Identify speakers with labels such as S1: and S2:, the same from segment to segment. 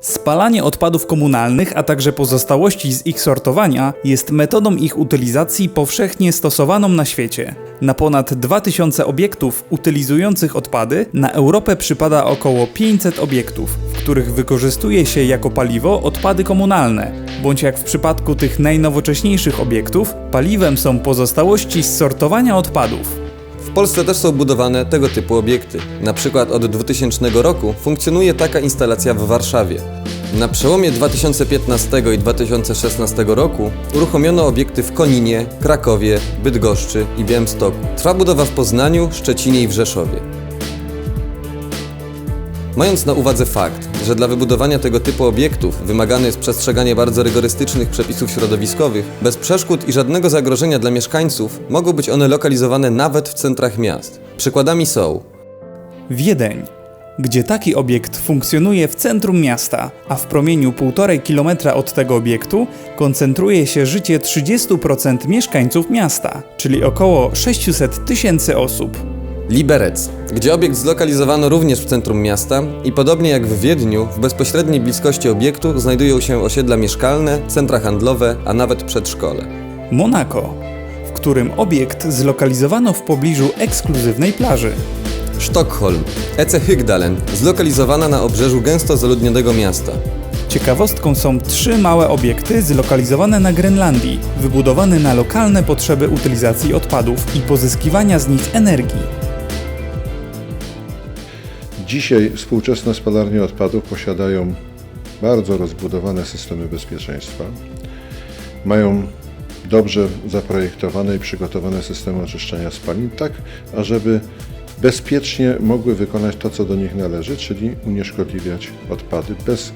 S1: Spalanie odpadów komunalnych, a także pozostałości z ich sortowania jest metodą ich utylizacji powszechnie stosowaną na świecie. Na ponad 2000 obiektów utylizujących odpady na Europę przypada około 500 obiektów, w których wykorzystuje się jako paliwo odpady komunalne, bądź jak w przypadku tych najnowocześniejszych obiektów, paliwem są pozostałości z sortowania odpadów.
S2: W Polsce też są budowane tego typu obiekty. Na przykład od 2000 roku funkcjonuje taka instalacja w Warszawie. Na przełomie 2015 i 2016 roku uruchomiono obiekty w Koninie, Krakowie, Bydgoszczy i Białymstoku. Trwa budowa w Poznaniu, Szczecinie i w Rzeszowie. Mając na uwadze fakt, że dla wybudowania tego typu obiektów wymagane jest przestrzeganie bardzo rygorystycznych przepisów środowiskowych, bez przeszkód i żadnego zagrożenia dla mieszkańców, mogą być one lokalizowane nawet w centrach miast. Przykładami są
S1: Wiedeń, gdzie taki obiekt funkcjonuje w centrum miasta, a w promieniu 1,5 km od tego obiektu koncentruje się życie 30% mieszkańców miasta, czyli około 600 tysięcy osób.
S2: Liberec, gdzie obiekt zlokalizowano również w centrum miasta i podobnie jak w Wiedniu, w bezpośredniej bliskości obiektu znajdują się osiedla mieszkalne, centra handlowe, a nawet przedszkole.
S1: Monako, w którym obiekt zlokalizowano w pobliżu ekskluzywnej plaży.
S2: Sztokholm, Ece Hygdalen, zlokalizowana na obrzeżu gęsto zaludnionego miasta.
S1: Ciekawostką są trzy małe obiekty zlokalizowane na Grenlandii, wybudowane na lokalne potrzeby utylizacji odpadów i pozyskiwania z nich energii.
S3: Dzisiaj współczesne spalarnie odpadów posiadają bardzo rozbudowane systemy bezpieczeństwa. Mają dobrze zaprojektowane i przygotowane systemy oczyszczania spalin, tak ażeby bezpiecznie mogły wykonać to, co do nich należy, czyli unieszkodliwiać odpady bez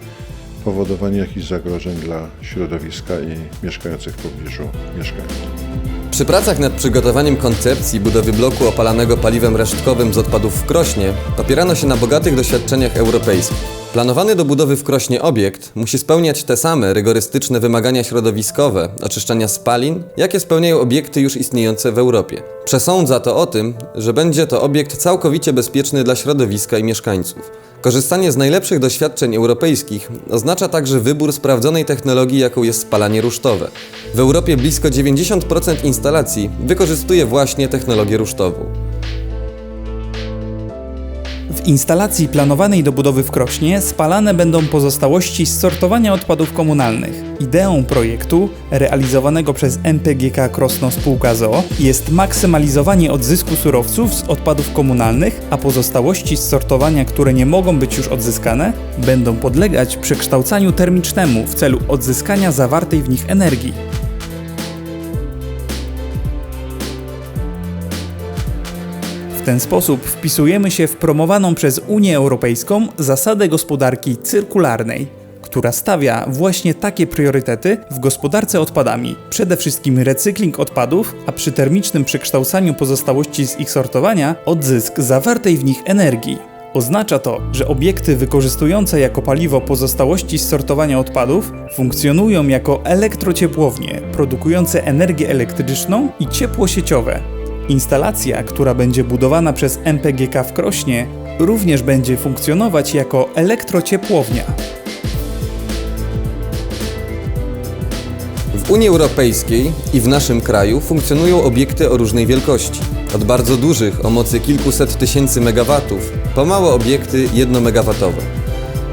S3: powodowania jakichś zagrożeń dla środowiska i mieszkających w pobliżu mieszkańców.
S2: Przy pracach nad przygotowaniem koncepcji budowy bloku opalanego paliwem resztkowym z odpadów w Krośnie opierano się na bogatych doświadczeniach europejskich. Planowany do budowy w Krośnie obiekt musi spełniać te same rygorystyczne wymagania środowiskowe oczyszczania spalin, jakie spełniają obiekty już istniejące w Europie. Przesądza to o tym, że będzie to obiekt całkowicie bezpieczny dla środowiska i mieszkańców. Korzystanie z najlepszych doświadczeń europejskich oznacza także wybór sprawdzonej technologii, jaką jest spalanie rusztowe. W Europie blisko 90% instalacji wykorzystuje właśnie technologię rusztową.
S1: W instalacji planowanej do budowy w Krośnie spalane będą pozostałości z sortowania odpadów komunalnych. Ideą projektu, realizowanego przez MPGK Krosno Spółka ZOO, jest maksymalizowanie odzysku surowców z odpadów komunalnych, a pozostałości z sortowania, które nie mogą być już odzyskane, będą podlegać przekształcaniu termicznemu w celu odzyskania zawartej w nich energii. W ten sposób wpisujemy się w promowaną przez Unię Europejską zasadę gospodarki cyrkularnej, która stawia właśnie takie priorytety w gospodarce odpadami. Przede wszystkim recykling odpadów, a przy termicznym przekształcaniu pozostałości z ich sortowania odzysk zawartej w nich energii. Oznacza to, że obiekty wykorzystujące jako paliwo pozostałości z sortowania odpadów funkcjonują jako elektrociepłownie produkujące energię elektryczną i ciepło sieciowe, Instalacja, która będzie budowana przez MPGK w Krośnie, również będzie funkcjonować jako elektrociepłownia.
S2: W Unii Europejskiej i w naszym kraju funkcjonują obiekty o różnej wielkości. Od bardzo dużych o mocy kilkuset tysięcy megawatów po małe obiekty jednomegawatowe.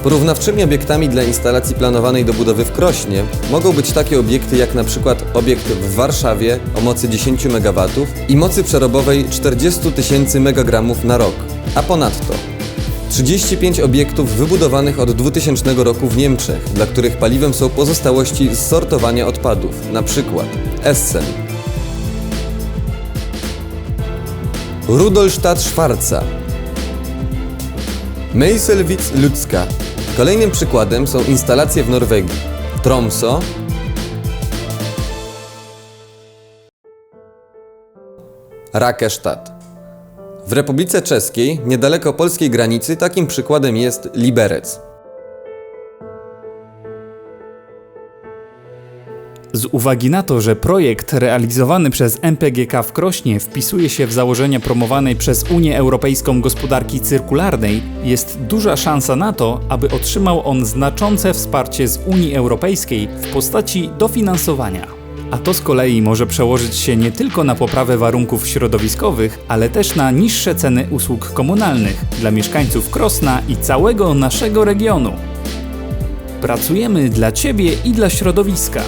S2: Porównawczymi obiektami dla instalacji planowanej do budowy w Krośnie mogą być takie obiekty jak na przykład obiekt w Warszawie o mocy 10 MW i mocy przerobowej 40 tysięcy megagramów na rok. A ponadto 35 obiektów wybudowanych od 2000 roku w Niemczech, dla których paliwem są pozostałości z sortowania odpadów, przykład Essen, Rudolstadt Schwarza, Meiselwitz Ludzka. Kolejnym przykładem są instalacje w Norwegii. Tromso, Rakestadt. W Republice Czeskiej, niedaleko polskiej granicy, takim przykładem jest Liberec.
S1: Z uwagi na to, że projekt realizowany przez MPGK w Krośnie wpisuje się w założenia promowanej przez Unię Europejską gospodarki cyrkularnej, jest duża szansa na to, aby otrzymał on znaczące wsparcie z Unii Europejskiej w postaci dofinansowania. A to z kolei może przełożyć się nie tylko na poprawę warunków środowiskowych, ale też na niższe ceny usług komunalnych dla mieszkańców Krosna i całego naszego regionu. Pracujemy dla Ciebie i dla środowiska.